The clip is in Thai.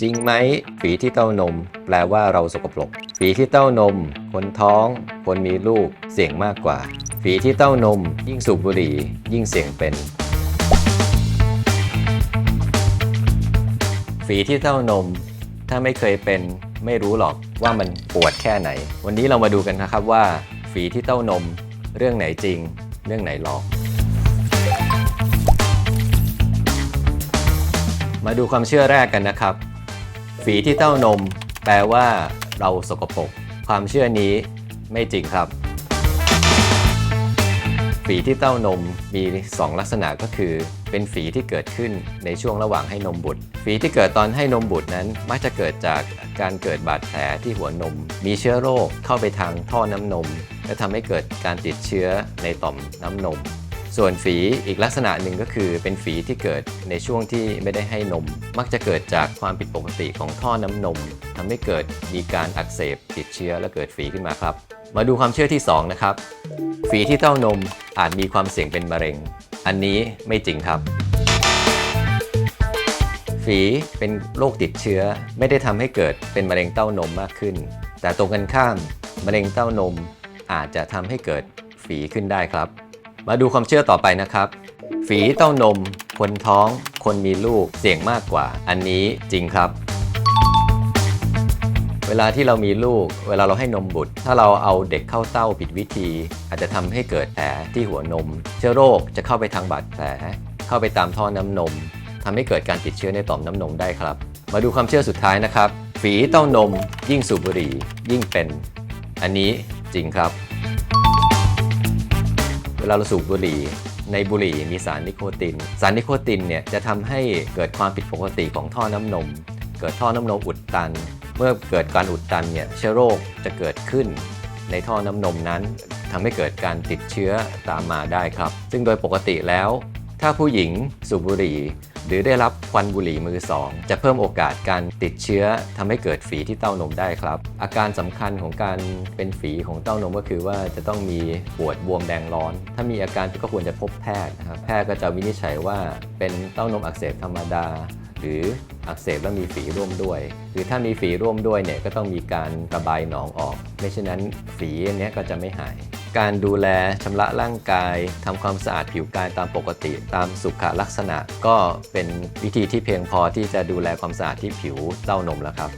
จริงไหมฝีที่เต้านม แปลว่าเราสกปรกฝีที่เต้านม คนท้อง คนมีลูก เสี่ยงมากกว่า ฝีที่เต้านม ยิ่งสูบบุหรี่ ยิ่งเสี่ยงเป็น ฝีที่เต้านม ถ้าไม่เคยเป็น ไม่รู้หรอกว่ามันปวดแค่ไหน วันนี้เรามาดูกันนะครับว่า ฝีที่เต้านม เรื่องไหนจริง เรื่องไหนหลอก มาดูความเชื่อแรกกันนะครับ ฝีที่เต้านม แปลว่าเราสกปรกความเชื่อนี้ไม่จริงครับ ฝีที่เต้านมมี 2 ลักษณะก็คือ เป็นฝีที่เกิดขึ้นในช่วงระหว่างให้นมบุตร ฝีที่เกิดตอนให้นมบุตรนั้น มักจะเกิดจากการเกิดบาดแผลที่หัวนม มีเชื้อโรคเข้าไปทางท่อน้ำนม และทำให้เกิดการติดเชื้อในต่อมน้ำนม ส่วนฝีอีกลักษณะหนึ่งก็คือเป็นฝีที่เกิดในช่วงที่ไม่ได้ให้นม มักจะเกิดจากความผิดปกติของท่อน้ำนมทำให้เกิดมีการอักเสบติดเชื้อและเกิดฝีขึ้นมาครับ มาดูความเชื่อที่ 2 นะครับ ฝีที่เต้านมอาจมีความเสี่ยงเป็นมะเร็ง อันนี้ไม่จริงครับฝีเป็นโรคติดเชื้อไม่ได้ทำให้เกิดเป็นมะเร็งเต้านมมากขึ้น แต่ตรงกันข้ามมะเร็งเต้านมอาจจะทำให้เกิดฝีขึ้นได้ครับ มาดูความเชื่อต่อไปนะครับ ฝีเต้านม คนท้อง คนมีลูกเสี่ยงมากกว่า อันนี้จริงครับ เวลาที่เรามีลูก เวลาเราให้นมบุตร ถ้าเราเอาเด็กเข้าเต้าผิดวิธี อาจจะทำให้เกิดแผลที่หัวนม เชื้อโรคจะเข้าไปทางบาดแผล เข้าไปตามท่อน้ำนมทำให้เกิดการติดเชื้อในต่อมน้ำนมได้ครับ มาดูความเชื่อสุดท้ายนะครับ ฝีเต้านม ยิ่งสูบบุหรี่ยิ่งเป็น อันนี้จริงครับ เวลาเราสูบบุหรี่ในบุหรี่มีสารนิโคติน สารนิโคตินเนี่ยจะทำให้เกิดความผิดปกติของท่อน้ำนม เกิดท่อน้ำนมอุดตัน เมื่อเกิดการอุดตันเนี่ยเชื้อโรคจะเกิดขึ้นในท่อน้ำนมนั้นทำให้เกิดการติดเชื้อตามมาได้ครับ ซึ่งโดยปกติแล้ว ถ้าผู้หญิงสูบบุหรี่ หรือได้รับควันบุหรี่มือสองจะเพิ่มโอกาสการติดเชื้อทำให้เกิดฝีที่เต้านมได้ครับ อาการสำคัญของการเป็นฝีของเต้านมก็คือว่าจะต้องมีปวดบวมแดงร้อน ถ้ามีอาการก็ควรจะพบแพทย์นะครับแพทย์ก็จะวินิจฉัยว่าเป็นเต้านมอักเสบธรรมดา หรืออักเสบแล้วมีฝีร่วมด้วย หรือถ้ามีฝีร่วมด้วยเนี่ยก็ต้องมีการระบายหนองออก ไม่เช่นนั้นฝีอันนี้ก็จะไม่หาย การดูแลชำระร่างกายทำความสะอาดผิวกายตามปกติ ตามสุขลักษณะ ก็เป็นวิธีที่เพียงพอที่จะดูแลความสะอาดที่ผิวเต้านมแล้วครับ